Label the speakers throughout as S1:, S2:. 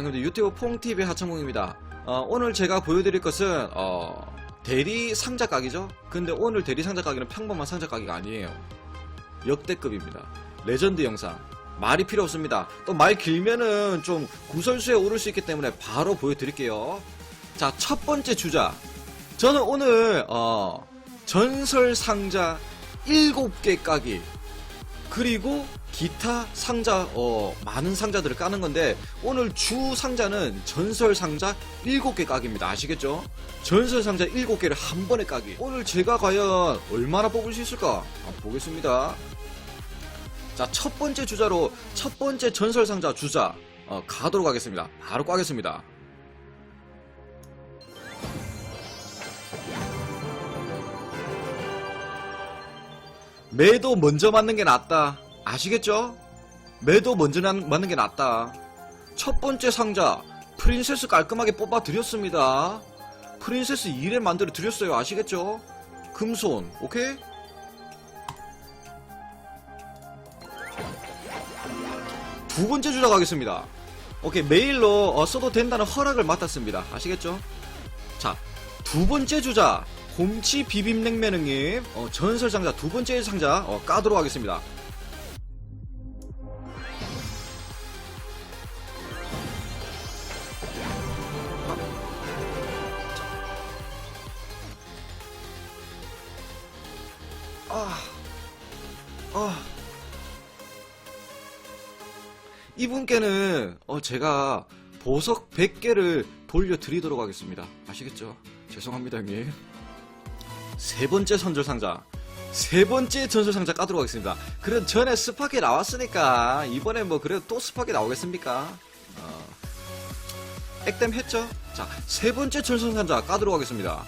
S1: 형님들 유튜브 퐁TV 하창봉입니다. 어, 오늘 제가 보여드릴 것은 어, 대리 상자 가기죠. 근데 오늘 대리 상자 가기는 평범한 상자 가기가 아니에요. 역대급입니다. 레전드 영상. 말이 필요 없습니다. 또 말 길면은 좀 구설수에 오를 수 있기 때문에 바로 보여드릴게요. 자, 첫 번째 주자. 저는 오늘 어, 전설 상자 7개 까기 그리고 기타 상자 어, 많은 상자들을 까는 건데 오늘 주 상자는 전설 상자 7개 까기입니다. 아시겠죠? 전설 상자 7개를 한 번에 까기. 오늘 제가 과연 얼마나 뽑을 수 있을까? 보겠습니다. 자, 첫 번째 주자로 첫 번째 전설 상자 주자 어, 가도록 하겠습니다. 바로 까겠습니다. 매도 먼저 맞는 게 낫다. 아시겠죠? 매도 먼저 난- 맞는 게 낫다. 첫 번째 상자 프린세스 깔끔하게 뽑아 드렸습니다. 프린세스 2를 만들어 드렸어요. 아시겠죠? 금손, 오케이? 두 번째 주자 가겠습니다. 오케이, 메일로 어, 써도 된다는 허락을 맡았습니다. 아시겠죠? 자, 두 번째 주자, 곰치 비빔냉면님, 어, 전설 상자 두 번째 상자 어, 까도록 하겠습니다. 이분께는 어, 제가 보석 100개를 돌려드리도록 하겠습니다. 아시겠죠? 죄송합니다, 형님. 세 번째 선절 상자. 세 번째 전설 상자 까도록 하겠습니다. 그래도 전에 스파게 나왔으니까 이번에 뭐 그래도 또 스파게 나오겠습니까? 어, 액땜 했죠? 자, 세 번째 전설 상자 까도록 하겠습니다.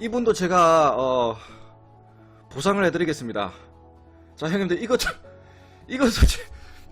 S1: 이분도 제가 어, 보상을 해드리겠습니다. 자 형님들 이거 솔직히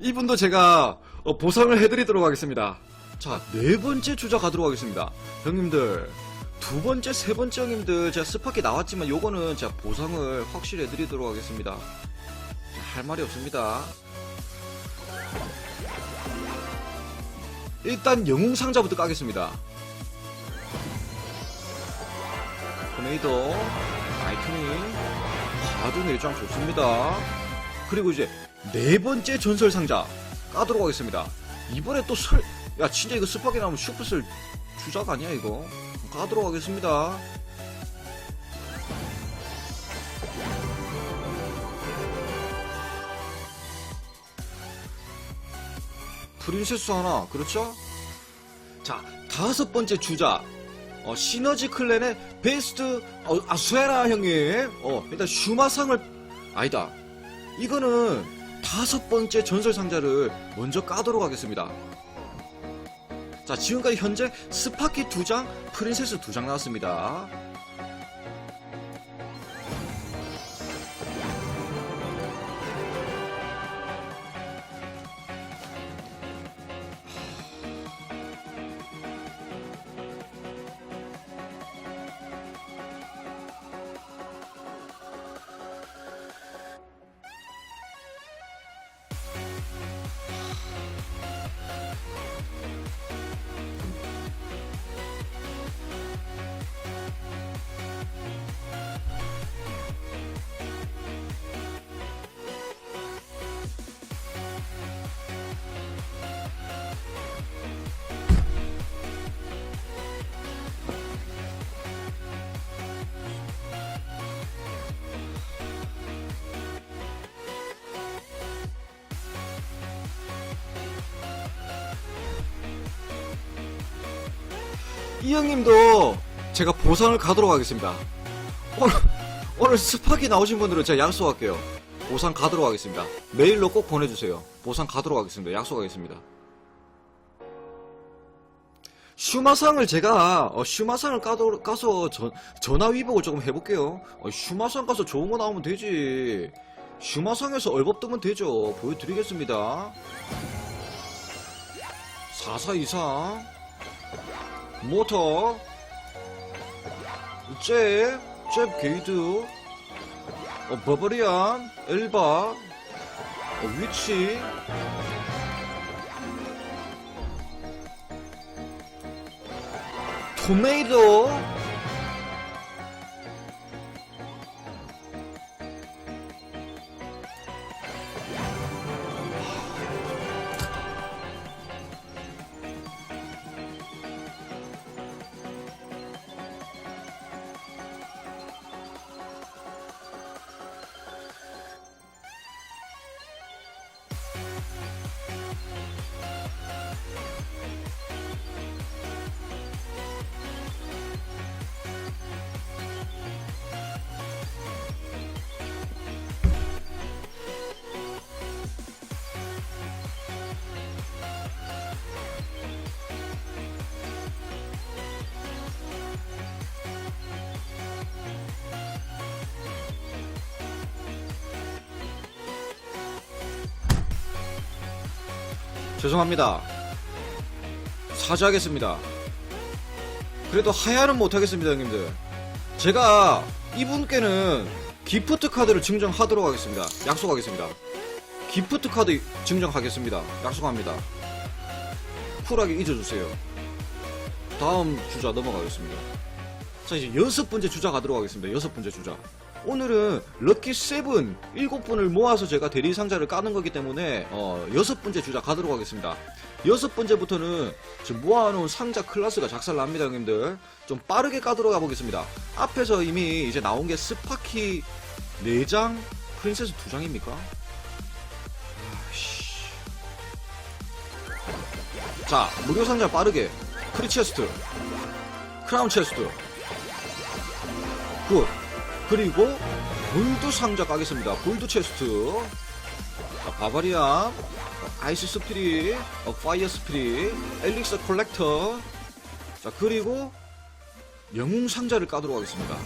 S1: 이분도 제가 어, 보상을 해드리도록 하겠습니다. 자 네 번째 주자 가도록 하겠습니다. 형님들 두 번째 세 번째 형님들 제가 스파키 나왔지만 요거는 제가 보상을 확실히 해드리도록 하겠습니다. 자, 할 말이 없습니다. 일단 영웅 상자부터 까겠습니다. 토네이도 아이토니 가도 내장 좋습니다. 그리고 이제 네 번째 전설 상자 까도록 하겠습니다. 이번에 또 설 야 진짜 이거 스파게 나오면 슈퍼슬 주작 아니야 이거? 까도록 하겠습니다. 프린세스 하나 그렇죠? 자 다섯 번째 주자 어, 시너지 클랜의 베스트 어, 아수에라 형님. 어, 일단 슈마상을 아니다. 이거는 다섯 번째 전설 상자를 먼저 까도록 하겠습니다. 자 지금까지 현재 스파키 두장 프린세스 두장 나왔습니다 이 형님도 제가 보상을 가도록 하겠습니다. 오늘, 오늘 스파기 나오신 분들은 제가 약속할게요. 보상 가도록 하겠습니다. 메일로 꼭 보내주세요. 보상 가도록 하겠습니다. 약속하겠습니다. 슈마상을 제가 어, 슈마상을 까도, 까서 전, 전화 위복을 조금 해볼게요. 어, 슈마상 가서 좋은 거 나오면 되지. 슈마상에서 얼법 뜨면 되죠. 보여드리겠습니다. 4423 모터. 잽, 잽 게이드. 어, 버버리안 엘바. 어, 위치. 토메이도 죄송합니다. 사죄하겠습니다. 그래도 하야는 못하겠습니다, 형님들. 제가 이분께는 기프트 카드를 증정하도록 하겠습니다. 약속하겠습니다. 기프트 카드 증정하겠습니다. 약속합니다. 쿨하게 잊어주세요. 다음 주자 넘어가겠습니다. 자, 이제 여섯 번째 주자 가도록 하겠습니다. 여섯 번째 주자. 오늘은 럭키 세븐 일곱 분을 모아서 제가 대리 상자를 까는 거기 때문에 어, 여섯 번째 주자 가도록 하겠습니다. 여섯 번째부터는 지금 모아놓은 상자 클래스가 작살납니다, 형님들. 좀 빠르게 까도록 가보겠습니다. 앞에서 이미 이제 나온 게 스파키 4장, 프린세스 2장입니까? 자, 무료 상자 빠르게. 크리 체스트, 크라운 체스트, 굿. 그리고 골드 상자 까겠습니다. 골드 체스트. 자, 바바리안, 어, 아이스 스피릿, 어, 파이어 스피릿, 엘릭서 콜렉터. 자, 그리고 영웅 상자를 까도록 하겠습니다.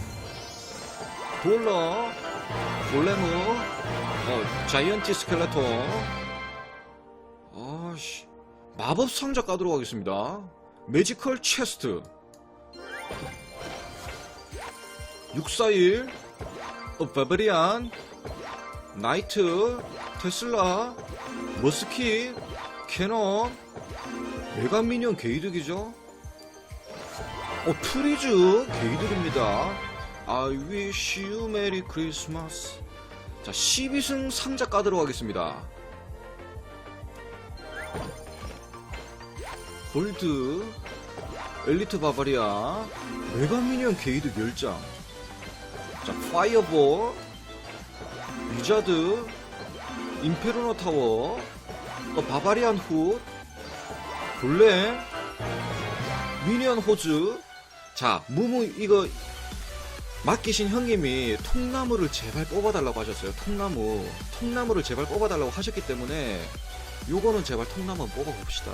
S1: 볼러, 볼레무, 어, 자이언티 스켈레톤. 아씨, 마법 상자 까도록 하겠습니다. 매지컬 체스트. 641, 어, 바바리안, 나이트, 테슬라, 머스킷, 캐논, 메가미니언 게이득이죠? 어, 프리즈 게이득입니다. I wish you merry Christmas. 자, 12승 상자 까도록 하겠습니다. 골드, 엘리트 바바리아, 메가미니언 게이드 멸장. 자, 파이어볼, 위자드, 임페르노 타워, 어, 바바리안 훗, 골렘, 미니언 호즈. 자, 무무 이거 맡기신 형님이 통나무를 제발 뽑아달라고 하셨어요. 통나무. 통나무를 제발 뽑아달라고 하셨기 때문에 요거는 제발 통나무 뽑아봅시다.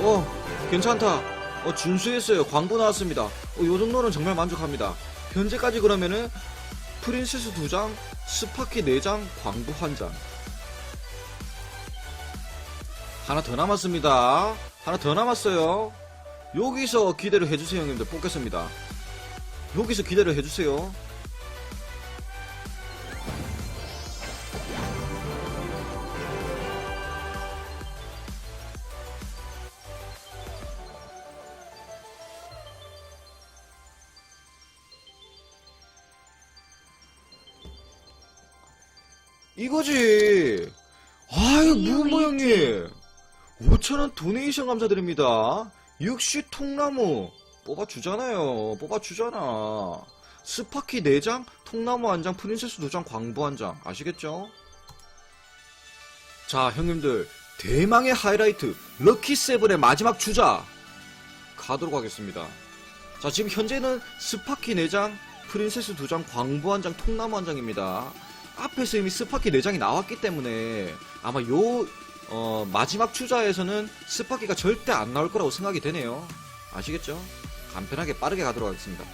S1: 어, 괜찮다. 어, 준수했어요. 광고 나왔습니다. 어, 요 정도는 정말 만족합니다. 현재까지 그러면은 프린세스 2장, 스파키 4장, 광부 1장. 하나 더 남았습니다. 하나 더 남았어요. 여기서 기대를 해주세요, 형님들. 뽑겠습니다. 여기서 기대를 해주세요. 형님. 5천원 도네이션 감사드립니다. 역시 통나무. 뽑아주잖아요. 뽑아주잖아. 스파키 4장, 통나무 1장, 프린세스 2장, 광부 1장. 아시겠죠? 자, 형님들. 대망의 하이라이트. 럭키 세븐의 마지막 주자. 가도록 하겠습니다. 자, 지금 현재는 스파키 4장, 프린세스 2장, 광부 1장, 통나무 1장입니다. 앞에서 이미 스파키 4장이 나왔기 때문에 아마 요 어, 마지막 추자에서는 스파키가 절대 안 나올 거라고 생각이 되네요. 아시겠죠? 간편하게 빠르게 가도록 하겠습니다.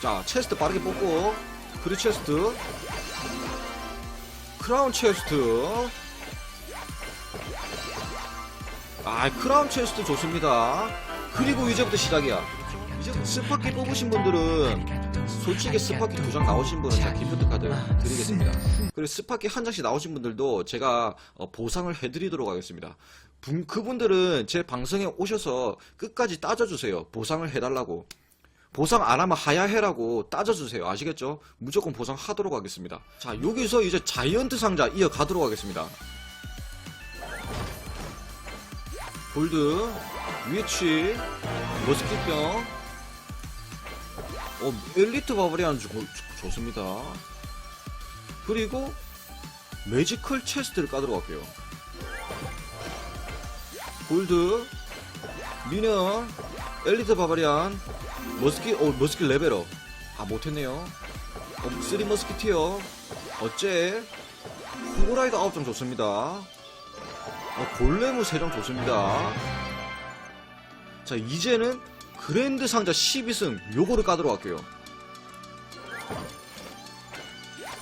S1: 자, 체스트 빠르게 뽑고, 그리 체스트, 크라운 체스트, 아, 크라운 체스트 좋습니다. 그리고 이제부터 시작이야. 이제 스파키 뽑으신 분들은 솔직히 스파키 두 장 나오신 분은 제가 기프트 카드 드리겠습니다. 그리고 스파키 한 장씩 나오신 분들도 제가 어, 보상을 해드리도록 하겠습니다. 분- 그분들은 제 방송에 오셔서 끝까지 따져주세요. 보상을 해달라고. 보상 안 하면 하야해라고 따져주세요. 아시겠죠? 무조건 보상하도록 하겠습니다. 자, 여기서 이제 자이언트 상자 이어가도록 하겠습니다. 골드, 위치, 머스킷병, 어, 엘리트 바바리안 좋, 좋- 좋습니다. 그리고 매지컬 체스트를 까도록 할게요. 골드, 미녀, 엘리트 바바리안, 머스킷, 어, 머스킷 레벨업. 아, 못했네요. 어, 쓰리 머스키티어, 어째, 호라이더 9점 좋습니다. 어, 골레무 3점 좋습니다. 자, 이제는 그랜드 상자 12승 요거를 까도록 할게요.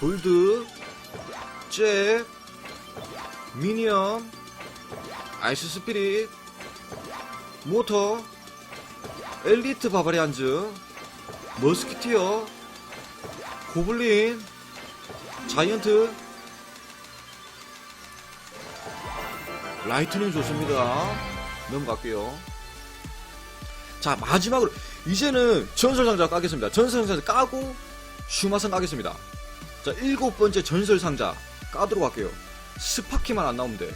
S1: 골드, 잭, 미니엄, 아이스 스피릿, 모터, 엘리트 바바리안즈, 머스키티어, 고블린, 자이언트, 라이트닝 좋습니다. 넘어갈게요. 자, 마지막으로, 이제는 전설상자 까겠습니다. 전설상자 까고, 슈마선 까겠습니다. 자, 일곱 번째 전설상자 까도록 할게요. 스파키만 안 나오면 돼.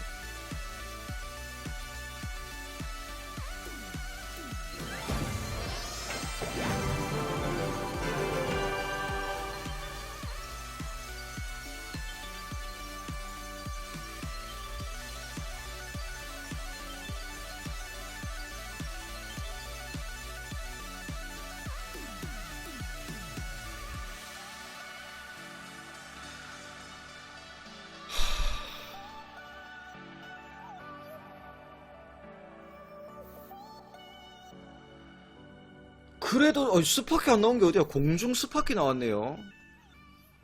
S1: 그래도 어, 스파키 안 나온 게 어디야? 공중 스파키 나왔네요.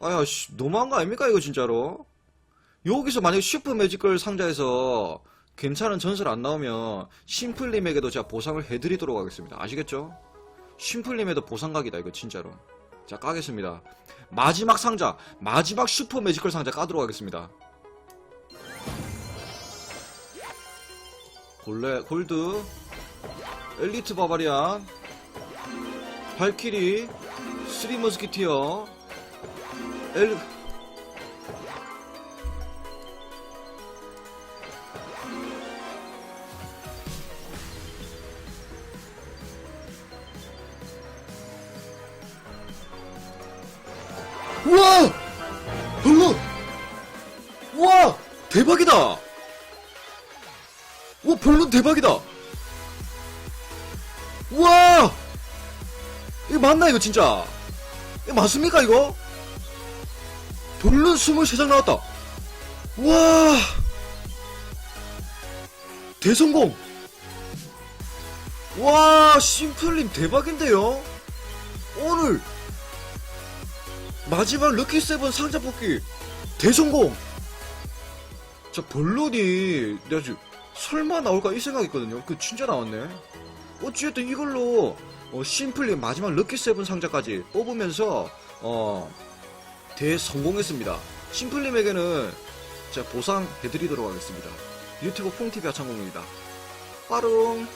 S1: 아야, 씨, 너무한 거 아닙니까 이거 진짜로? 여기서 만약에 슈퍼 매지컬 상자에서 괜찮은 전설 안 나오면 심플님에게도 제가 보상을 해드리도록 하겠습니다. 아시겠죠? 심플님에도 보상각이다 이거 진짜로. 자 까겠습니다. 마지막 상자, 마지막 슈퍼 매지컬 상자 까도록 하겠습니다. 골레, 골드, 엘리트 바바리안, 발키리, 쓰리 머스키티어, 엘, 우와! 별로! 우와! 대박이다! 우와, 별로 대박이다! 우와! 이거 맞나, 이거 진짜? 이거 맞습니까, 이거? 별로 23장 나왔다! 우와! 대성공! 와, 심플님 대박인데요? 오늘 마지막 럭키 세븐 상자 뽑기 대성공. 자 본론이 내가 지금 설마 나올까 이 생각했거든요. 그 진짜 나왔네. 어찌됐든 이걸로 어, 심플리 마지막 럭키 세븐 상자까지 뽑으면서 어 대성공했습니다. 심플님에게는 제가 보상해드리도록 하겠습니다. 유튜브 퐁TV 하창공입니다. 빠롱.